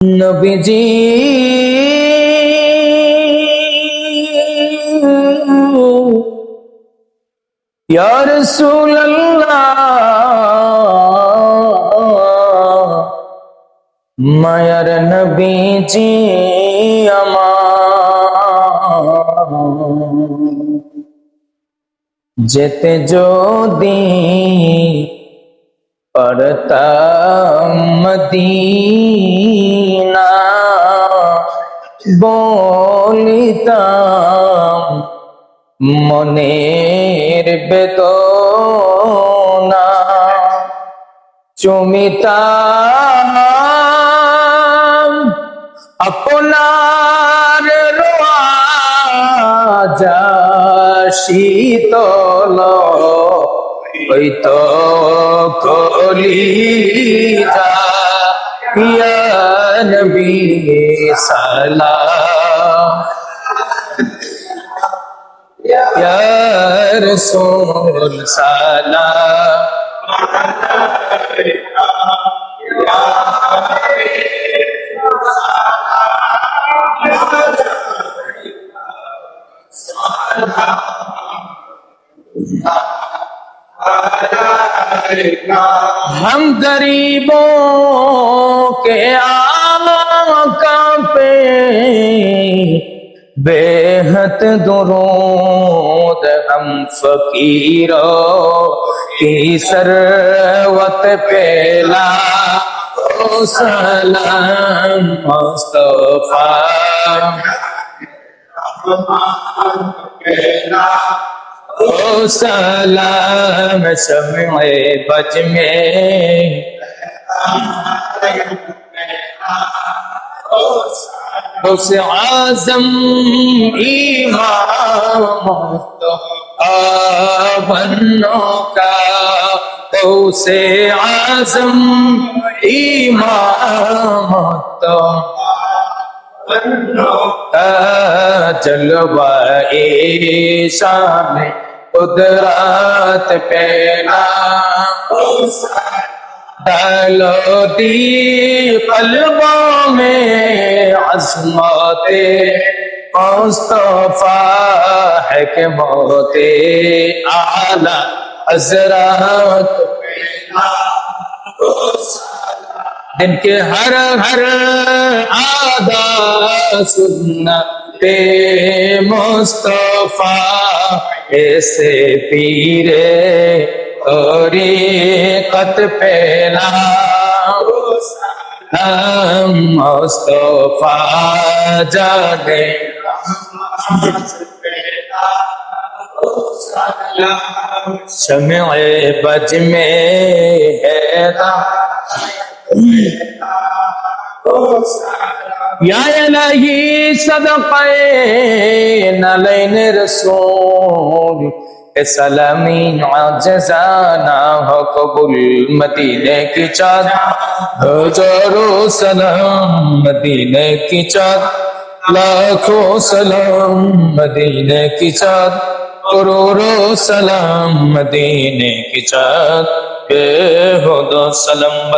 নবীজি। মায়ার নবীজি যেতে যদি পড়তাম মদিনা বলিতাম মনের বেদনা। চুমিতাম আপনার রাজা শীতল ওই তো কলিজা ইয়া نبی سلام یا رسول سلام ہم غریبوں کے آ محنت درود ہم فقیروں کی سروت پیلا او سلام مصطفیٰ او سلام سمع بج میں سے عظم امام بنوں کا تو سے عظم امام تو جلوہ شام قدرت پہنا پھیلوتی قلبوں میں عظمت مصطفیٰ ہے کہ موت اعلیٰ، حضرات دن کے ہر ہر آدھا سنت مصطفیٰ، ایسے پیرے اوری حقیقت ہم مصطفیٰ جا دے شمع بج میں ہے یا الہی صدقے نلین رسول۔ سلامی جزانا ہو قبول مدینے کی چاد ہزاروں سلام مدینے کی چاد لاکھوں سلام مدینے کی چاد کروروں سلام مدینے کی چاد بے ہو دو سلام